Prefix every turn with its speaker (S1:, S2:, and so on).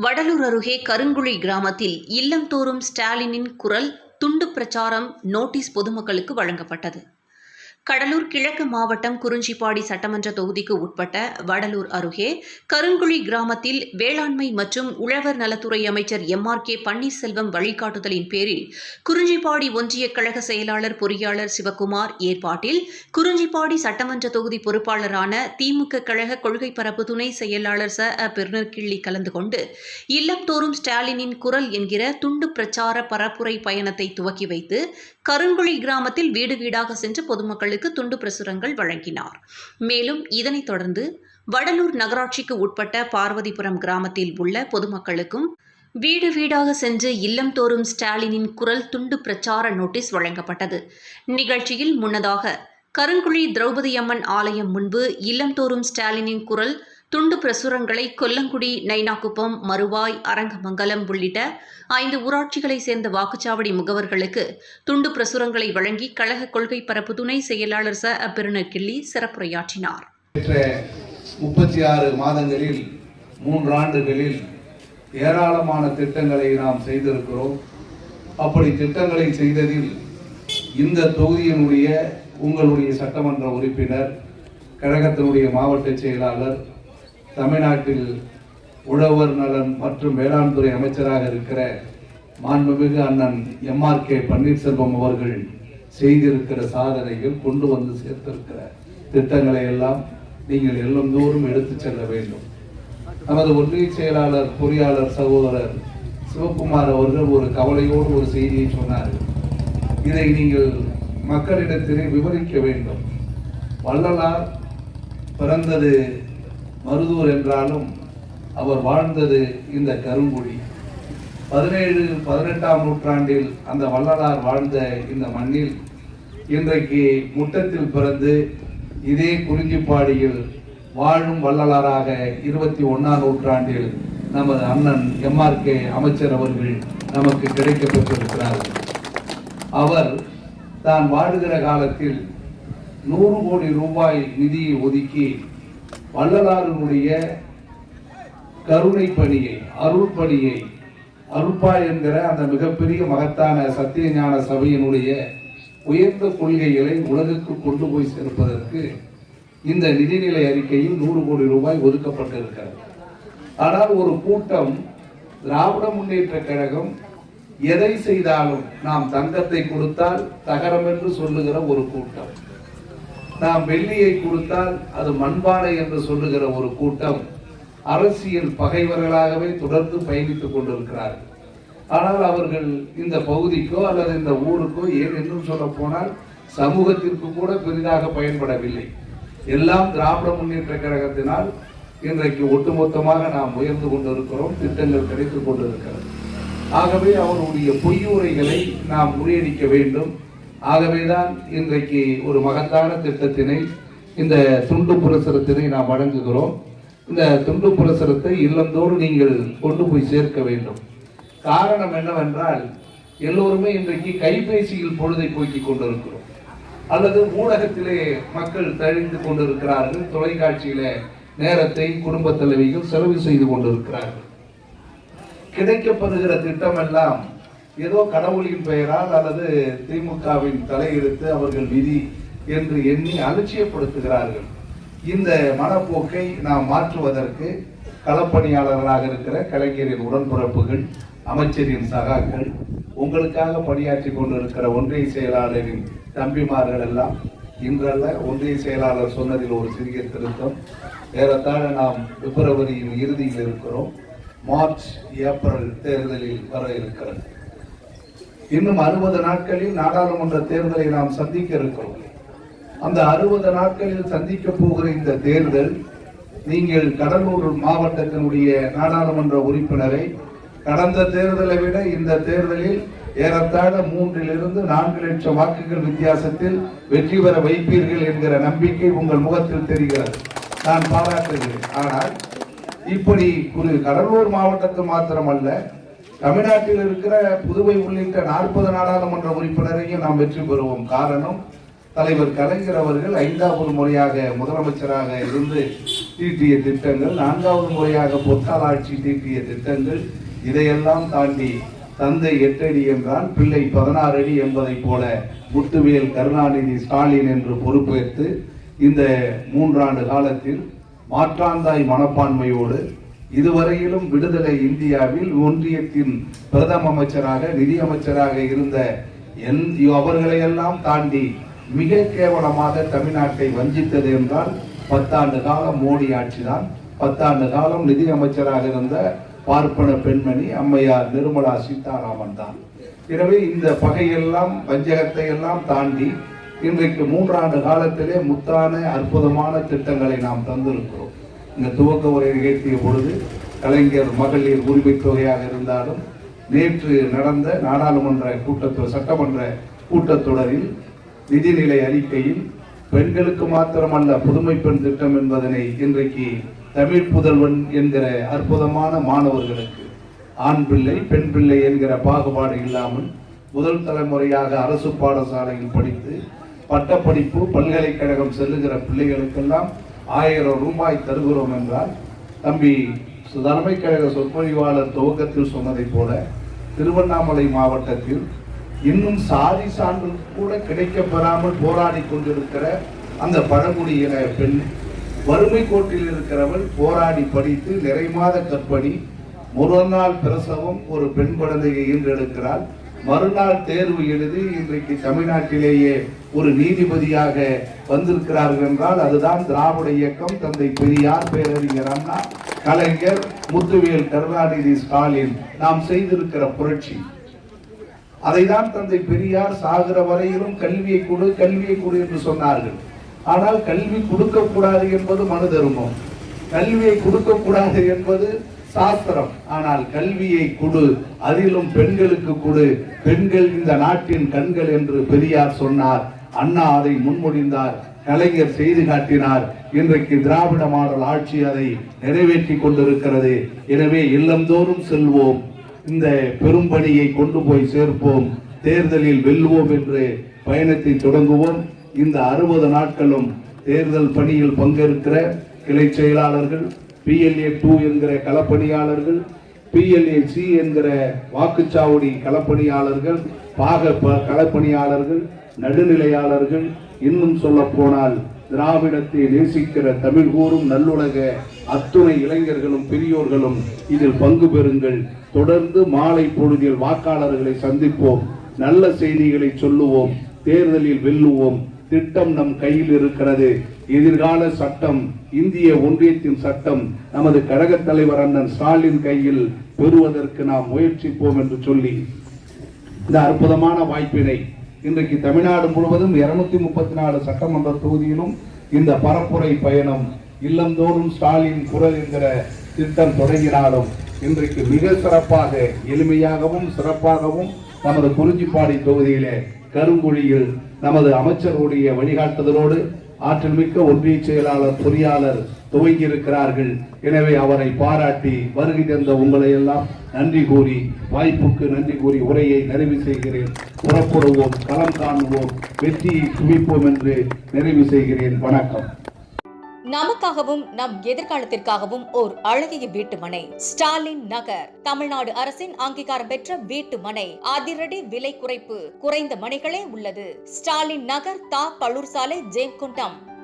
S1: வடலூர் அருகே கருங்குழி கிராமத்தில் இல்லந்தோறும் ஸ்டாலினின் குரல் துண்டு பிரச்சாரம் நோட்டீஸ் பொதுமக்களுக்கு வழங்கப்பட்டது. கடலூர் கிழக்கு மாவட்டம் குறிஞ்சிப்பாடி சட்டமன்ற தொகுதிக்கு உட்பட்ட வடலூர் அருகே கருங்குழி கிராமத்தில் வேளாண்மை மற்றும் உழவர் நலத்துறை அமைச்சர் எம் ஆர் கே பன்னீர்செல்வம் வழிகாட்டுதலின் பேரில் குறிஞ்சிப்பாடி ஒன்றிய கழக செயலாளர் பொறியாளர் சிவக்குமார் ஏற்பாட்டில் குறிஞ்சிப்பாடி சட்டமன்ற தொகுதி பொறுப்பாளரான திமுக கழக கொள்கை பரப்பு துணை செயலாளர் ச. அ. பெருநர்கிள்ளி கலந்து கொண்டு இல்லம்தோறும் ஸ்டாலினின் குரல் என்கிற துண்டு பிரச்சார பரப்புரை பயணத்தை துவக்கி வைத்து கருங்குழி கிராமத்தில் வீடு வீடாக சென்று பொதுமக்களுக்கு துண்டு பிரசுரங்கள் வழங்கினார். மேலும் இதனைத் தொடர்ந்து வடலூர் நகராட்சிக்கு உட்பட்ட பார்வதிபுரம் கிராமத்தில் உள்ள பொதுமக்களுக்கும் வீடு வீடாக சென்று இல்லம் தோறும் ஸ்டாலினின் குரல் துண்டு பிரச்சார நோட்டீஸ் வழங்கப்பட்டது. நிகழ்ச்சியில் முன்னதாக கருங்குழி திரௌபதி அம்மன் ஆலயம் முன்பு இல்லம்தோறும் ஸ்டாலினின் குரல் துண்டு பிரசுரங்களை கொல்லங்குடி நைனாக்குப்பம் மறுவாய் அரங்கமங்கலம் உள்ளிட்ட ஐந்து ஊராட்சிகளை சேர்ந்த வாக்குச்சாவடி முகவர்களுக்கு துண்டு பிரசுரங்களை வழங்கி கழக கொள்கை பரப்பு துணை செயலாளர் ச. அபெருணர் கிள்ளி சிறப்புரையாற்றினார்.
S2: முப்பத்தி ஆறு மாதங்களில் மூன்று ஆண்டுகளில் ஏராளமான திட்டங்களை நாம் செய்திருக்கிறோம். அப்படி திட்டங்களை செய்ததில் இந்த தொகுதியினுடைய உங்களுடைய சட்டமன்ற உறுப்பினர் கழகத்தினுடைய மாவட்ட செயலாளர் தமிழ்நாட்டில் உழவர் நலன் மற்றும் வேளாண் துறை அமைச்சராக இருக்கிற மாண்புமிகு அண்ணன் எம்ஆர் கே பன்னீர்செல்வம் அவர்கள் செய்திருக்கிற சாதனைகள் கொண்டு வந்து சேர்த்திருக்கிற திட்டங்களை எல்லாம் நீங்கள் எல்லோரும் எடுத்துச் செல்ல வேண்டும். நமது ஒன்றிய செயலாளர் பொறியாளர் சகோதரர் சிவகுமார் அவர்கள் ஒரு கவலையோடு ஒரு செய்தியை சொன்னார். இதை நீங்கள் மக்களிடத்திலே விவரிக்க வேண்டும். வள்ளலார் பிறந்தது மருதூர் என்றாலும் அவர் வாழ்ந்தது இந்த கருங்குடி. பதினேழு பதினெட்டாம் நூற்றாண்டில் அந்த வள்ளலார் வாழ்ந்த இந்த மண்ணில் இன்றைக்கு முட்டத்தில் பிறந்து இதே குறிஞ்சிப்பாடியில் வாழும் வள்ளலாராக இருபத்தி ஒன்றாம் நூற்றாண்டில் நமது அண்ணன் எம்ஆர்கே அமைச்சர் அவர்கள் நமக்கு கிடைக்கப்பட்டிருக்கிறார் அவர் தான் வாழுகிற காலத்தில் நூறு கோடி ரூபாய் நிதியை ஒதுக்கி வள்ளலாரினுடைய கருணை பணியை அருள் பணியை அருப்பா என்கிற அந்த மிகப்பெரிய மகத்தான சத்திய ஞான சபையினுடைய உயர்ந்த கொள்கைகளை உலகுக்கு கொண்டு போய் சேர்ப்பதற்கு இந்த நிதிநிலை அறிக்கையில் நூறு கோடி ரூபாய் ஒதுக்கப்பட்டிருக்கிறது. ஆனால் ஒரு கூட்டம் திராவிட முன்னேற்ற கழகம் எதை செய்தாலும் நாம் தங்கத்தை கொடுத்தால் தகரம் என்று சொல்லுகிற ஒரு கூட்டம். நாம் வெள்ளியை கொடுத்தால் அது மண்பானை என்று சொல்லுகிற ஒரு கூட்டம் அரசியல் பகைவர்களாகவே தொடர்ந்து பயணித்துக் கொண்டிருக்கிறார்கள். ஆனால் அவர்கள் இந்த பகுதிக்கோ அல்லது இந்த ஊருக்கோ ஏன் இன்னும் சொல்ல போனால் சமூகத்திற்கு கூட பெரிதாக பயன்படவில்லை. எல்லாம் திராவிட முன்னேற்ற கழகத்தினால் இன்றைக்கு ஒட்டுமொத்தமாக நாம் உயர்ந்து கொண்டிருக்கிறோம் திட்டங்கள் கிடைத்துக் கொண்டிருக்கிறது. ஆகவே அவருடைய பொய்யுரைகளை நாம் முறியடிக்க வேண்டும். ஆகவேதான் இன்றைக்கு ஒரு மகத்தான திட்டத்தினை இந்த துண்டு புரசரத்தினை நாம் வழங்குகிறோம். இந்த துண்டு புரசரத்தை இல்லந்தோறும் நீங்கள் கொண்டு போய் சேர்க்க வேண்டும். காரணம் என்னவென்றால் எல்லோருமே இன்றைக்கு கைபேசியில் பொழுதை போக்கிக் கொண்டிருக்கிறோம். அல்லது ஊடகத்திலே மக்கள் தழிந்து கொண்டிருக்கிறார்கள் தொலைக்காட்சியில நேரத்தை குடும்ப தலைவிகள் செலவு செய்து கொண்டிருக்கிறார்கள். கிடைக்கப்படுகிற திட்டமெல்லாம் ஏதோ கடவுளின் பெயரால் அல்லது திமுகவின் தலையெழுத்து அவர்கள் விதி என்று எண்ணி அலட்சியப்படுத்துகிறார்கள். இந்த மனப்போக்கை நாம் மாற்றுவதற்கு களப்பணியாளர்களாக இருக்கிற கலைஞரின் உடன்பிறப்புகள் அமைச்சரின் சகாக்கள் உங்களுக்காக பணியாற்றி கொண்டிருக்கிற ஒன்றிய செயலாளரின் தம்பிமார்கள் எல்லாம் இன்றல்ல ஒன்றிய செயலாளர் சொன்னதில் ஒரு சிறிய திருத்தம். ஏறத்தாழ நாம் பிப்ரவரியின் இறுதியில் இருக்கிறோம். மார்ச் ஏப்ரல் தேர்தலில் வர இருக்கிறது. இன்னும் அறுபது நாட்களில் நாடாளுமன்ற தேர்தலை நாம் சந்திக்க இருக்கிறோம். அந்த அறுபது நாட்களில் சந்திக்க போகிற இந்த தேர்தல் நீங்கள் கடலூர் மாவட்டத்தினுடைய நாடாளுமன்ற உறுப்பினரை கடந்த தேர்தலை விட இந்த தேர்தலில் ஏறத்தாழ மூன்றிலிருந்து நான்கு லட்சம் வாக்குகள் வித்தியாசத்தில் வெற்றி பெற வைப்பீர்கள் என்கிற நம்பிக்கை உங்கள் முகத்தில் தெரிகிறது. நான் பாராட்டுகிறேன். ஆனால் இப்படி ஒரு கடலூர் மாவட்டத்தில் மாத்திரமல்ல தமிழ்நாட்டில் இருக்கிற புதுவை உள்ளிட்ட நாற்பது நாடாளுமன்ற உறுப்பினரையும் நாம் வெற்றி பெறுவோம். காரணம் தலைவர் கலைஞர் அவர்கள் ஐந்தாவது முறையாக முதலமைச்சராக இருந்து தீட்டிய திட்டங்கள் நான்காவது முறையாக பொத்தால் ஆட்சி தீட்டிய திட்டங்கள் இதையெல்லாம் தாண்டி தந்தை எட்டடி என்றால் பிள்ளை பதினாறு அடி என்பதைப் போல முத்துவேல் கருணாநிதி ஸ்டாலின் என்று பொறுப்பேற்று இந்த மூன்றாண்டு காலத்தில் மாற்றாந்தாய் மனப்பான்மையோடு இதுவரையிலும் விடுதலை இந்தியாவில் ஒன்றியத்தின் பிரதம அமைச்சராக நிதியமைச்சராக இருந்த என் அவர்களையெல்லாம் தாண்டி மிக கேவலமாக தமிழ்நாட்டை வஞ்சித்தது என்றால் பத்தாண்டு காலம் மோடி ஆட்சிதான் பத்தாண்டு காலம் நிதி அமைச்சராக இருந்த பார்ப்பன பெண்மணி அம்மையார் நிர்மலா சீதாராமன் தான். எனவே இந்த பகையெல்லாம் வஞ்சகத்தை எல்லாம் தாண்டி இன்றைக்கு மூன்றாண்டு காலத்திலே முத்தான அற்புதமான திட்டங்களை நாம் தந்திருக்கிறோம். இந்த துவக்க உரை நிகழ்த்திய பொழுது கலைஞர் மகளிர் உரிமை தொகையாக இருந்தாலும் நேற்று நடந்த நாடாளுமன்ற கூட்டத்தொடர் சட்டமன்ற கூட்டத்தொடரில் நிதிநிலை அறிக்கையில் பெண்களுக்கு மாத்திரமல்ல புதுமை பெண் திட்டம் என்பதனை இன்றைக்கு தமிழ் புதல்வன் என்கிற அற்புதமான மாணவர்களுக்கு ஆண் பிள்ளை பெண் பிள்ளை என்கிற பாகுபாடு இல்லாமல் முதல் தலைமுறையாக அரசு பாடசாலையில் படித்து பட்டப்படிப்பு பல்கலைக்கழகம் செல்லுகிற பிள்ளைகளுக்கெல்லாம் ஆயிரம் ரூபாய் தருகிறோம் என்றால் தம்பி தலைமை கழக சொற்பொழிவாளர் துவக்கத்தில் சொன்னதைப் போல திருவண்ணாமலை மாவட்டத்தில் இன்னும் சாதி சான்று கூட கிடைக்கப் பெறாமல் போராடி கொண்டிருக்கிற அந்த பழங்குடியின பெண் வறுமை கோட்டில் இருக்கிறவள் போராடி படித்து நிறைமாத கற்படி முதல் நாள் பிரசவம் ஒரு பெண் குழந்தையை ஈன்றெடுக்கிறாள். மறுநாள் தேர்வு எழுதி இன்றைக்கு தமிழ்நாட்டிலேயே ஒரு நீதிபதியாக வந்திருக்கிறார்கள் என்றால் அதுதான் திராவிட இயக்கம். தந்தை பெரியார் பேரறிஞர் அண்ணா கலைஞர் முத்துவேல் கருணாநிதி ஸ்டாலின் நாம் செய்திருக்கிற புரட்சி. அதைதான் தந்தை பெரியார் சாகிற வரையிலும் கல்வியை கொடு கல்வியை கொடு என்று சொன்னார்கள். ஆனால் கல்வி கொடுக்க கூடாது என்பது மனு தர்மம். கல்வியை கொடுக்க கூடாது என்பது சாஸ்திரம். ஆனால் கல்வியை கொடு அதிலும் பெண்களுக்கு கொடு. பெண்கள் இந்த நாட்டின் கண்கள் என்று பெரியார் சொன்னார். அண்ணா அதை முன்மொழிந்தார் கலைஞர் செய்து காட்டினார். இன்றைக்கு திராவிட மாடல் ஆட்சி அதை நிறைவேற்றி கொண்டிருக்கிறது. எனவே இல்லந்தோறும் செல்வோம். இந்த பெரும்பணியை கொண்டு போய் சேர்ப்போம். தேர்தலில் வெல்வோம் என்று பயணத்தை தொடங்குவோம். இந்த அறுபது நாட்களும் தேர்தல் பணியில் பங்கேற்கிற கிளை செயலாளர்கள் பிஎல்ஏ டூ என்கிற களப்பணியாளர்கள் பிஎல்ஏ சி என்கிற வாக்குச்சாவடி களப்பணியாளர்கள் பாக ப- களப்பணியாளர்கள் நடுநிலையாளர்கள் இன்னும் சொல்ல போனால் திராவிடத்தை நேசிக்கிற தமிழ் கூறும் நல்லுலக அத்துணை இளைஞர்களும் பெரியோர்களும் இதில் பங்கு பெறுங்கள். தொடர்ந்து மாலை பொழுதில் வாக்காளர்களை சந்திப்போம். நல்ல செய்திகளை சொல்லுவோம். தேர்தலில் வெல்லுவோம். திட்டம் நம் கையில் இருக்கிறது. எதிர்கால சட்டம் இந்திய ஒன்றியத்தின் சட்டம் நமது கழகத் தலைவர் அண்ணன் ஸ்டாலின் கையில் பெறுவதற்கு நாம் முயற்சிப்போம் என்று சொல்லி இந்த அற்புதமான வாய்ப்பினை இன்றைக்கு தமிழ்நாடு முழுவதும் இருநூத்தி முப்பத்தி நாலு சட்டமன்ற தொகுதியிலும் இந்த பரப்புரை பயணம் இல்லந்தோறும் ஸ்டாலின் குரல் என்கிற திட்டம் தொடங்கினாலும் இன்றைக்கு மிக சிறப்பாக எளிமையாகவும் சிறப்பாகவும் நமது குறிஞ்சிப்பாடி தொகுதியிலே கருங்குழியில் நமது அமைச்சருடைய வழிகாட்டுதலோடு ஆற்றல் மிக்க ஒன்றிய செயலாளர் பொறியாளர் துவங்கி இருக்கிறார்கள் எனவே அவரை பாராட்டி வருகை தந்த உங்களை எல்லாம் நன்றி கூறி வாய்ப்புக்கு நன்றி கூறி உரையை நிறைவு செய்கிறேன். புறப்படுவோம் களம் காணுவோம் வெற்றியை குவிப்போம் என்று நிறைவு செய்கிறேன். வணக்கம்.
S3: நமக்காகவும் நம் எதிர்காலத்திற்காகவும் ஓர் அழகிய வீட்டு மனை ஸ்டாலின் நகர். தமிழ்நாடு அரசின் அங்கீகாரம் பெற்ற வீட்டு மனை அதிரடி விலை குறைப்பு. குறைந்த மனைகளே உள்ளது. ஸ்டாலின் நகர் தா. பழூர் சாலை ஜெயக்குண்டம்